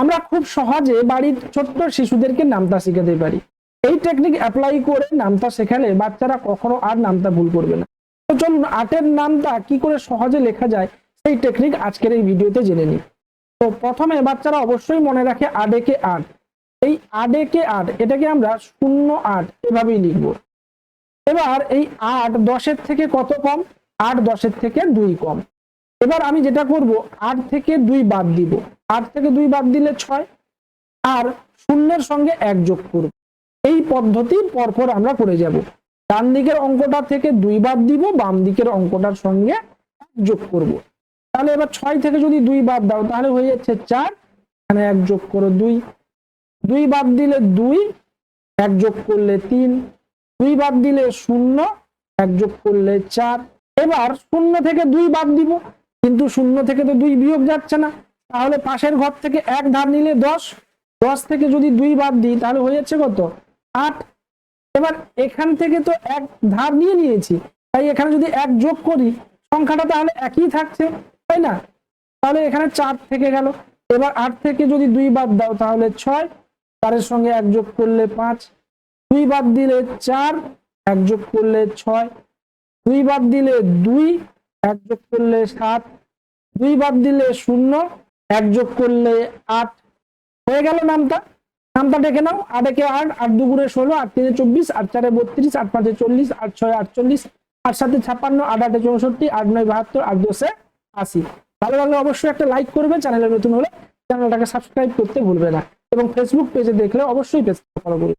আমরা খুব সহজে বাড়ির ছোট্ট শিশুদেরকে নামতা শিখাতে পারি। এই টেকনিক অ্যাপ্লাই করে নামতা শেখালে বাচ্চারা কখনো আর নামতা ভুল করবে না। তো চলুন আটের নামটা কি করে সহজে লেখা যায়, সেই টেকনিক আজকের এই ভিডিওতে জেনে নিই। তো প্রথমে বাচ্চারা অবশ্যই মনে রাখে আডেকে আট। এই আডেকে আট, এটাকে আমরা শূন্য আট এভাবেই লিখব। এবার এই আট দশের থেকে কত কম? আট দশের থেকে দুই কম। এবার আমি যেটা করব, আট থেকে দুই বাদ দিব। আট থেকে দুই বাদ দিলে ছয়, আর শূন্যের সঙ্গে এক যোগ করব। এই পদ্ধতি পরপর আমরা করে যাব। ডান দিকের অঙ্কটা থেকে দুই বাদ দিব, বাম দিকের অঙ্কটার সঙ্গে যোগ করব। তাহলে এবার ছয় থেকে যদি দুই বাদ দাও, তাহলে হয়ে যাচ্ছে চার, এখানে এক যোগ করো দুই। দুই বাদ দিলে দুই, এক যোগ করলে তিন। দুই বাদ দিলে শূন্য, এক যোগ করলে চার। এবার শূন্য থেকে দুই বাদ দিব। কিন্তু শূন্য থেকে তো দুই বিয়োগ যাচ্ছে না। তাহলে পাশের ঘর থেকে এক ধার নিলে দশ দশ থেকে যদি দুই বাদ দিই, তাহলে হয়ে যাচ্ছে কত? আট। এবার এখান থেকে তো এক ধার নিয়ে নিয়েছি। তাই এখানে যদি এক যোগ করি, সংখ্যাটা তাহলে একই থাকছে, তাই না? তাহলে এখানে চার থেকে গেল। এবার আট থেকে যদি দুই বাদ দাও, তাহলে ছয়। চারের সঙ্গে এক যোগ করলে পাঁচ। দুই বাদ দিলে চার, এক যোগ করলে ছয়। দুই বাদ দিলে দুই, এক যোগ করলে সাত। দুই বাদ দিলে শূন্য, এক যোগ করলে আট। হয়ে গেল নামটা। নামটা ডেকে নাও। আট একে আট আট দুগুণে ষোলো, আট তিনে চব্বিশ, আট চারে বত্রিশ, আট পাঁচে চল্লিশ, আট ছয় আটচল্লিশ, আট সাথে ছাপ্পান্ন, আট আটে চৌষট্টি, আট নয় বাহাত্তর, আট দশে আশি। ভালো লাগলে অবশ্যই একটা লাইক করবে। চ্যানেলে নতুন হলে চ্যানেলটাকে সাবস্ক্রাইব করতে ভুলবে না। এবং ফেসবুক পেজে দেখলে অবশ্যই পেজটা ফলো করবে।